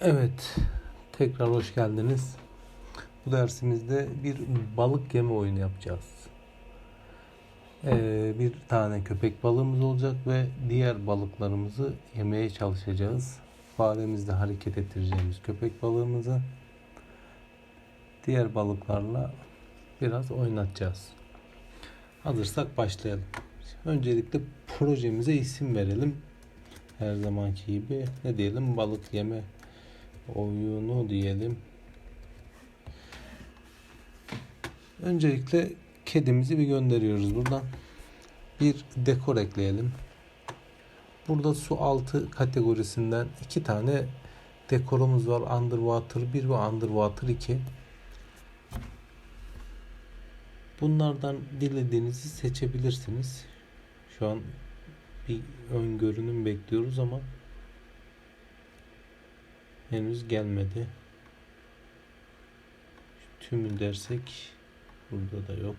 Evet, tekrar hoş geldiniz. Bu dersimizde bir balık yeme oyunu yapacağız. Ee, bir tane köpek balığımız olacak ve diğer balıklarımızı yemeye çalışacağız. Faremizde hareket ettireceğimiz köpek balığımızı diğer balıklarla biraz oynatacağız. Hazırsak başlayalım. Öncelikle projemize isim verelim. Her zamanki gibi ne diyelim? Balık yeme oyunu diyelim. Öncelikle kedimizi bir gönderiyoruz buradan. Bir dekor ekleyelim. Burada su altı kategorisinden iki tane dekorumuz var. Underwater 1 ve Underwater 2. Bunlardan dilediğinizi seçebilirsiniz. Şu an bir ön görünüm bekliyoruz ama henüz gelmedi. Tümü dersek burada da yok.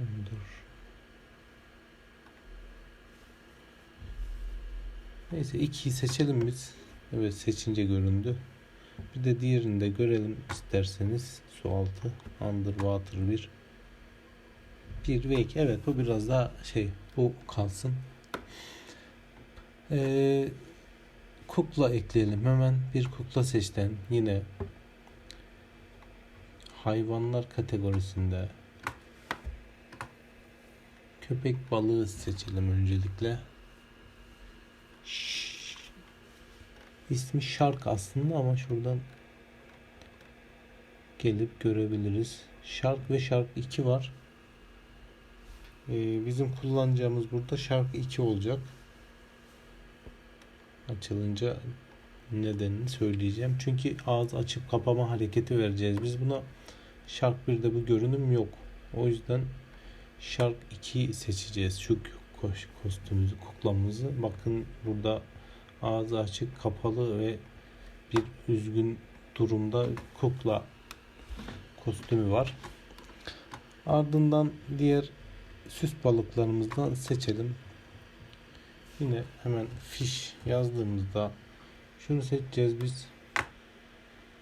Dur. Neyse ikiyi seçelim biz. Evet seçince göründü. Bir de diğerini de görelim isterseniz. Su altı. Underwater 1. 1 ve 2. Evet bu biraz daha şey bu kalsın. Ee, kukla ekleyelim. Hemen bir kukla seçtim. Yine hayvanlar kategorisinde köpek balığı seçelim öncelikle. İsmi Shark aslında ama şuradan gelip görebiliriz. Shark ve Shark 2 var. Ee, bizim kullanacağımız burada Shark 2 olacak. Açılınca nedenini söyleyeceğim. Çünkü ağız açıp kapama hareketi vereceğiz. Biz buna Shark 1'de bu görünüm yok. O yüzden Shark 2 seçeceğiz. Şu ko- kostümümüzü, kuklamızı. Bakın burada ağzı açık, kapalı ve bir üzgün durumda kukla kostümü var. Ardından diğer süs balıklarımızdan seçelim. Yine hemen fiş yazdığımızda şunu seçeceğiz biz.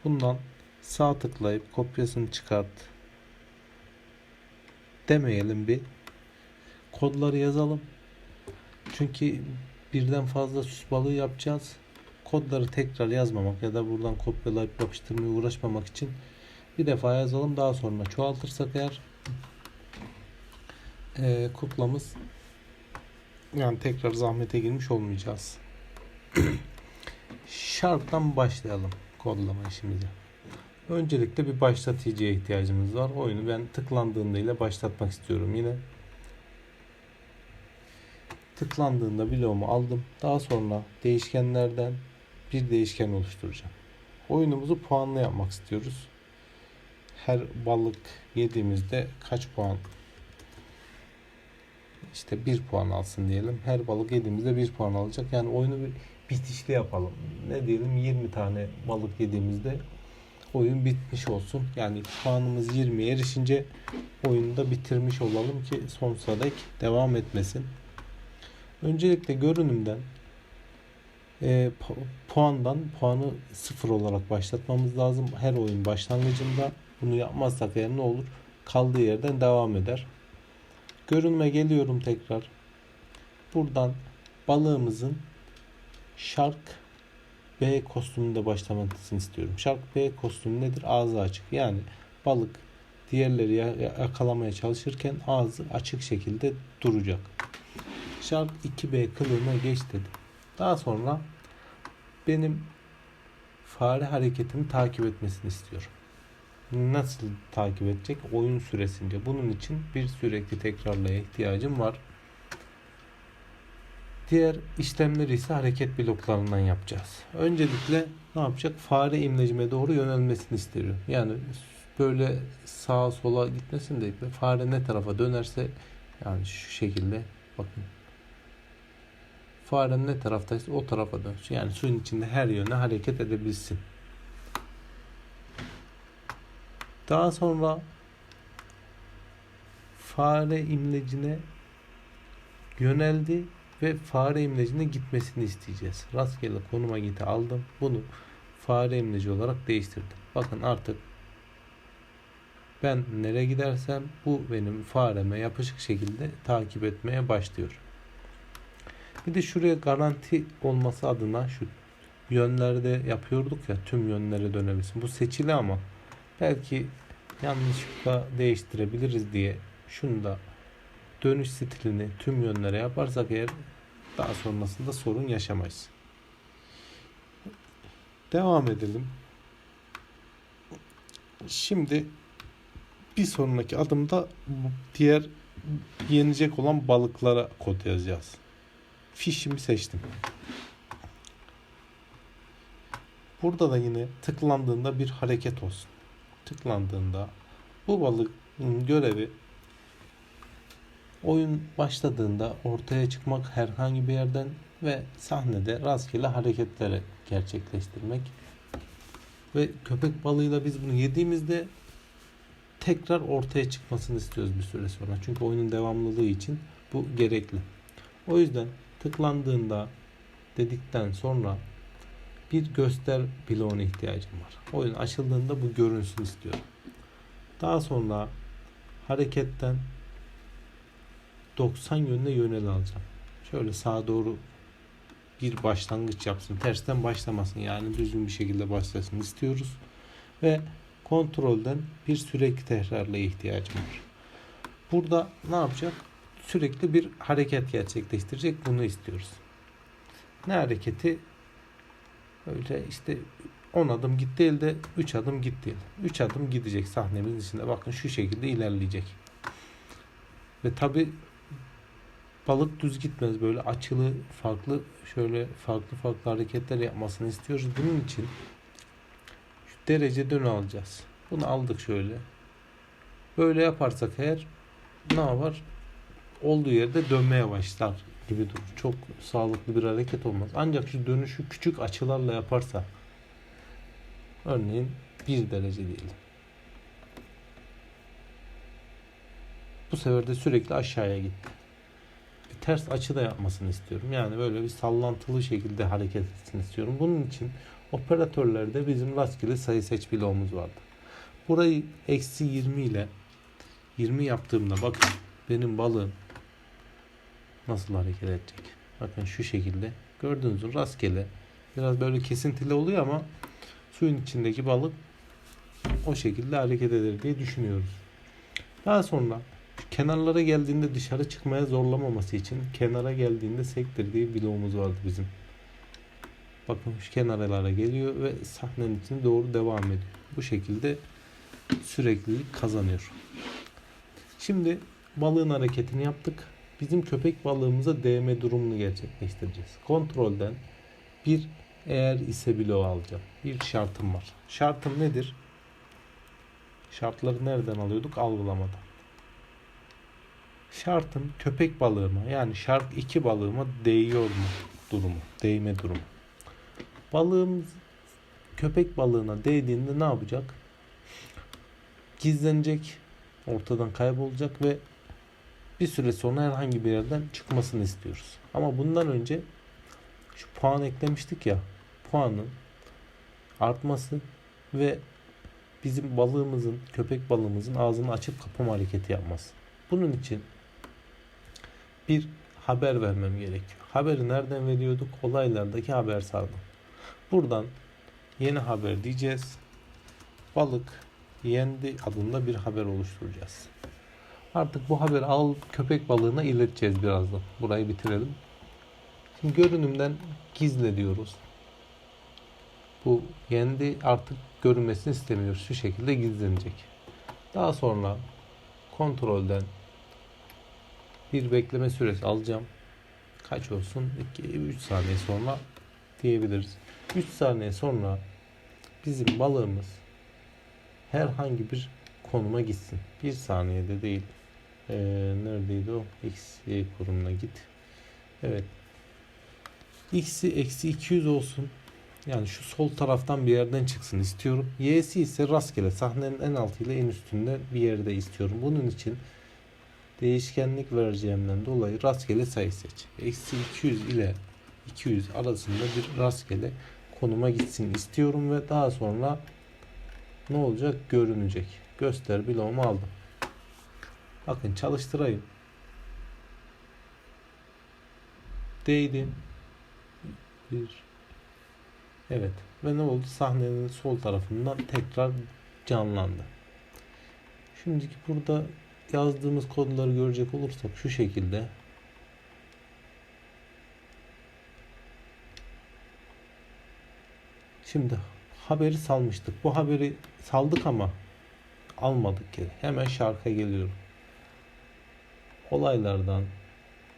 Bundan sağ tıklayıp kopyasını çıkart demeyelim bir. Kodları yazalım. Çünkü birden fazla süs balığı yapacağız. Kodları tekrar yazmamak ya da buradan kopyalayıp yapıştırmaya uğraşmamak için bir defa yazalım. Daha sonra çoğaltırsak eğer e, kuklamız yani tekrar zahmete girmiş olmayacağız. Sharp'tan başlayalım kodlama işimize. Öncelikle bir başlatıcıya ihtiyacımız var. Oyunu ben tıklandığında ile başlatmak istiyorum. Yine tıklandığında bloğumu aldım. Daha sonra değişkenlerden bir değişken oluşturacağım. Oyunumuzu puanlı yapmak istiyoruz. Her balık yediğimizde kaç puan işte bir puan alsın diyelim. Her balık yediğimizde bir puan alacak. Yani oyunu bir bitişli yapalım. Ne diyelim 20 tane balık yediğimizde oyun bitmiş olsun. Yani puanımız 20'ye erişince oyunu da bitirmiş olalım ki sonsuza dek devam etmesin. Öncelikle görünümden e, pu- puandan puanı sıfır olarak başlatmamız lazım. Her oyun başlangıcında bunu yapmazsak eğer ne olur? Kaldığı yerden devam eder. Görünme geliyorum tekrar. Buradan balığımızın Shark B kostümünde başlamasını istiyorum. Shark B kostümü nedir? Ağzı açık. Yani balık diğerleri ya- yakalamaya çalışırken ağzı açık şekilde duracak. Shark 2B kılığına geç dedim. Daha sonra benim fare hareketimi takip etmesini istiyorum. Nasıl takip edecek? Oyun süresince. Bunun için bir sürekli tekrarlaya ihtiyacım var. Diğer işlemleri ise hareket bloklarından yapacağız. Öncelikle ne yapacak? Fare imlecime doğru yönelmesini istiyorum. Yani böyle sağa sola gitmesin de fare ne tarafa dönerse yani şu şekilde bakın Farem ne taraftaysa o tarafa dönsün. Yani suyun içinde her yöne hareket edebilsin. Daha sonra fare imlecine yöneldi ve fare imlecine gitmesini isteyeceğiz. Rastgele konuma giti aldım. Bunu fare imleci olarak değiştirdim. Bakın artık ben nereye gidersem bu benim fareme yapışık şekilde takip etmeye başlıyor. Bir de şuraya garanti olması adına şu yönlerde yapıyorduk ya tüm yönlere dönebilsin. Bu seçili ama belki yanlışlıkla değiştirebiliriz diye şunu da dönüş stilini tüm yönlere yaparsak eğer daha sonrasında sorun yaşamayız. Devam edelim. Şimdi bir sonraki adımda diğer yenecek olan balıklara kod yazacağız. Fişimi seçtim. Burada da yine tıklandığında bir hareket olsun. Tıklandığında bu balığın görevi oyun başladığında ortaya çıkmak herhangi bir yerden ve sahnede rastgele hareketleri gerçekleştirmek. Ve köpek balığıyla biz bunu yediğimizde tekrar ortaya çıkmasını istiyoruz bir süre sonra. Çünkü oyunun devamlılığı için bu gerekli. O yüzden tıklandığında dedikten sonra bir göster bloğuna ihtiyacım var. Oyun açıldığında bu görünsün istiyorum. Daha sonra hareketten 90 yönüne yönel alacağım. Şöyle sağa doğru bir başlangıç yapsın. Tersten başlamasın. Yani düzgün bir şekilde başlasın istiyoruz. Ve kontrolden bir sürekli tekrarla ihtiyacım var. Burada ne yapacak? Sürekli bir hareket gerçekleştirecek. Bunu istiyoruz. Ne hareketi? Öyle işte 10 adım gitti elde 3 adım gitti. 3 adım gidecek sahnemizin içinde. Bakın şu şekilde ilerleyecek. Ve tabi balık düz gitmez. Böyle açılı farklı şöyle farklı farklı hareketler yapmasını istiyoruz. Bunun için şu derece dön alacağız. Bunu aldık şöyle. Böyle yaparsak eğer ne yapar? Olduğu yerde dönmeye başlar gibi durur. Çok sağlıklı bir hareket olmaz. Ancak şu dönüşü küçük açılarla yaparsa örneğin bir derece diyelim. Bu sefer de sürekli aşağıya gitti. Bir ters açı da yapmasını istiyorum. Yani böyle bir sallantılı şekilde hareket etsin istiyorum. Bunun için operatörlerde bizim rastgele sayı seç bloğumuz vardı. Burayı eksi 20 ile 20 yaptığımda bakın benim balığım nasıl hareket edecek. Bakın şu şekilde gördüğünüz gibi rastgele biraz böyle kesintili oluyor ama suyun içindeki balık o şekilde hareket eder diye düşünüyoruz. Daha sonra kenarlara geldiğinde dışarı çıkmaya zorlamaması için kenara geldiğinde sektir diye bloğumuz vardı bizim. Bakın şu kenarlara geliyor ve sahnenin içine doğru devam ediyor. Bu şekilde süreklilik kazanıyor. Şimdi balığın hareketini yaptık. Bizim köpek balığımıza değme durumunu gerçekleştireceğiz. Kontrolden bir eğer ise bloğu alacağım. Bir şartım var. Şartım nedir? Şartları nereden alıyorduk? Algılamadan. Şartım köpek balığıma yani şart 2 balığıma değiyor mu durumu, değme durumu. Balığımız köpek balığına değdiğinde ne yapacak? Gizlenecek, ortadan kaybolacak ve bir süre sonra herhangi bir yerden çıkmasını istiyoruz. Ama bundan önce şu puan eklemiştik ya. Puanın artması ve bizim balığımızın, köpek balığımızın ağzını açıp kapama hareketi yapması. Bunun için bir haber vermem gerekiyor. Haberi nereden veriyorduk? Olaylardaki haber sardım. Buradan yeni haber diyeceğiz. Balık yendi adında bir haber oluşturacağız. Artık bu haberi al köpek balığına ileteceğiz birazdan. Burayı bitirelim. Şimdi görünümden gizle diyoruz. Bu yendi artık görünmesini istemiyoruz. Şu şekilde gizlenecek. Daha sonra kontrolden bir bekleme süresi alacağım. Kaç olsun? 2-3 saniye sonra diyebiliriz. 3 saniye sonra bizim balığımız herhangi bir konuma gitsin. 1 saniyede değil. Ee, neredeydi o? X, Y konumuna git. Evet. X'i eksi 200 olsun. Yani şu sol taraftan bir yerden çıksın istiyorum. Y'si ise rastgele sahnenin en altı ile en üstünde bir yerde istiyorum. Bunun için değişkenlik vereceğimden dolayı rastgele sayı seç. Eksi 200 ile 200 arasında bir rastgele konuma gitsin istiyorum ve daha sonra ne olacak görünecek. Göster bloğumu aldım. Bakın çalıştırayım. Değdi. Bir. Evet. Ve ne oldu? Sahnenin sol tarafından tekrar canlandı. Şimdiki burada yazdığımız kodları görecek olursak şu şekilde Şimdi haberi salmıştık. Bu haberi saldık ama almadık geri. Hemen şarka geliyorum. Olaylardan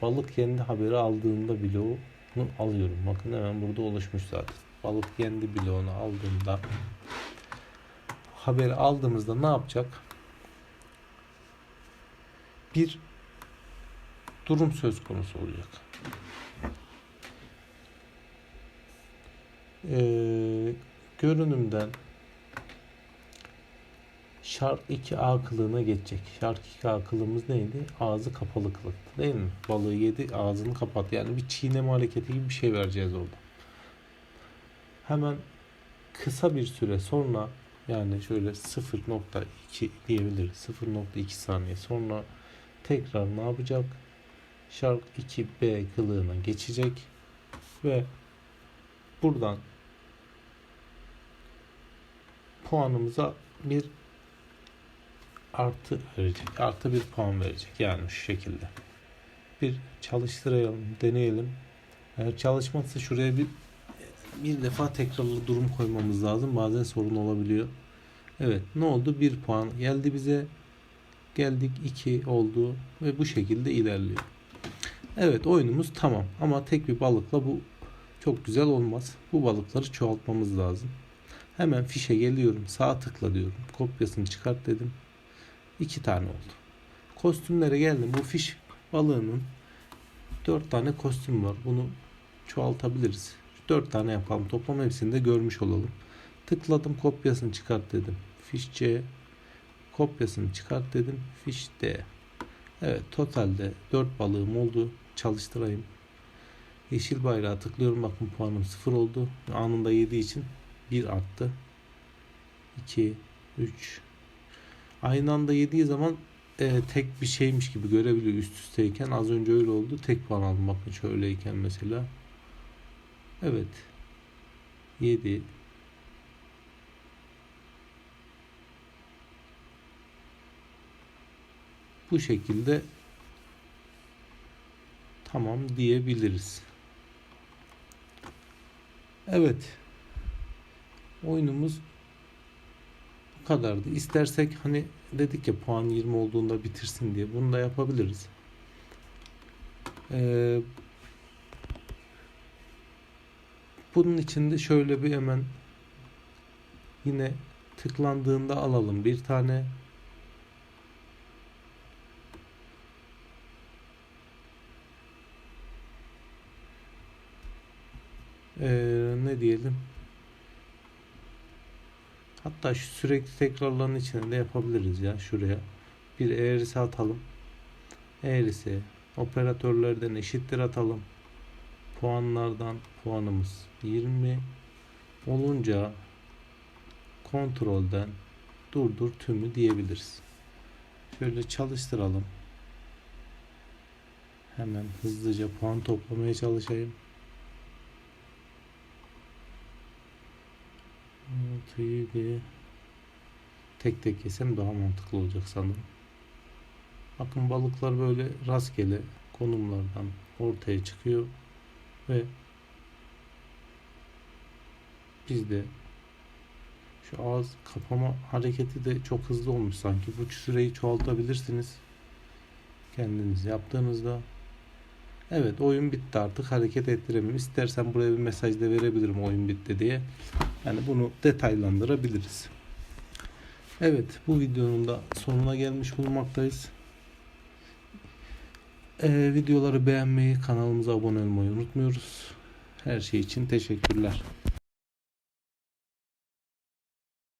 balık yendi haberi aldığında bloğunu alıyorum. Bakın hemen burada oluşmuş zaten. Balık yendi bloğunu aldığımda haberi aldığımızda ne yapacak? Bir durum söz konusu olacak. Ee, görünümden Şark 2A kılığına geçecek. Şark 2A kılığımız neydi? Ağzı kapalı kılıktı değil mi? Balığı yedi ağzını kapat. Yani bir çiğneme hareketi gibi bir şey vereceğiz orada. Hemen kısa bir süre sonra yani şöyle 0.2 diyebiliriz. 0.2 saniye sonra tekrar ne yapacak? Shark 2B kılığına geçecek ve buradan puanımıza bir artı verecek. Artı bir puan verecek. Yani şu şekilde. Bir çalıştıralım, deneyelim. Eğer çalışmazsa şuraya bir bir defa tekrarlı durum koymamız lazım. Bazen sorun olabiliyor. Evet ne oldu? Bir puan geldi bize. Geldik 2 oldu ve bu şekilde ilerliyor. Evet oyunumuz tamam ama tek bir balıkla bu çok güzel olmaz. Bu balıkları çoğaltmamız lazım. Hemen fişe geliyorum. Sağ tıkla diyorum. Kopyasını çıkart dedim. İki tane oldu. Kostümlere geldim. Bu fiş balığının dört tane kostüm var. Bunu çoğaltabiliriz. Dört tane yapalım. Toplam hepsini de görmüş olalım. Tıkladım kopyasını çıkart dedim. Fiş C. Kopyasını çıkart dedim. Fiş D. Evet totalde 4 balığım oldu. Çalıştırayım. Yeşil bayrağı tıklıyorum. Bakın puanım 0 oldu. Anında yediği için 1 arttı. 2 3 Aynı anda yediği zaman e, tek bir şeymiş gibi görebiliyor üst üsteyken. Az önce öyle oldu. Tek puan aldım. Bakın şöyleyken mesela. Evet. 7 Bu şekilde tamam diyebiliriz. Evet. Oyunumuz kadardı. İstersek hani dedik ya puan 20 olduğunda bitirsin diye bunu da yapabiliriz. Ee, bunun için de şöyle bir hemen yine tıklandığında alalım bir tane Ee, ne diyelim hatta şu sürekli tekrarların içinde de yapabiliriz ya şuraya. Bir eğrisi atalım. Eğrisi operatörlerden eşittir atalım. Puanlardan puanımız 20 olunca kontrolden durdur tümü diyebiliriz. Şöyle çalıştıralım. Hemen hızlıca puan toplamaya çalışayım 6'yı bir tek tek yesem daha mantıklı olacak sanırım. Bakın balıklar böyle rastgele konumlardan ortaya çıkıyor ve biz de şu ağız kapama hareketi de çok hızlı olmuş sanki. Bu süreyi çoğaltabilirsiniz. Kendiniz yaptığınızda. Evet oyun bitti artık hareket ettiremiyorum. İstersen buraya bir mesaj da verebilirim oyun bitti diye. Yani bunu detaylandırabiliriz. Evet bu videonun da sonuna gelmiş bulunmaktayız. Ee, videoları beğenmeyi, kanalımıza abone olmayı unutmuyoruz. Her şey için teşekkürler.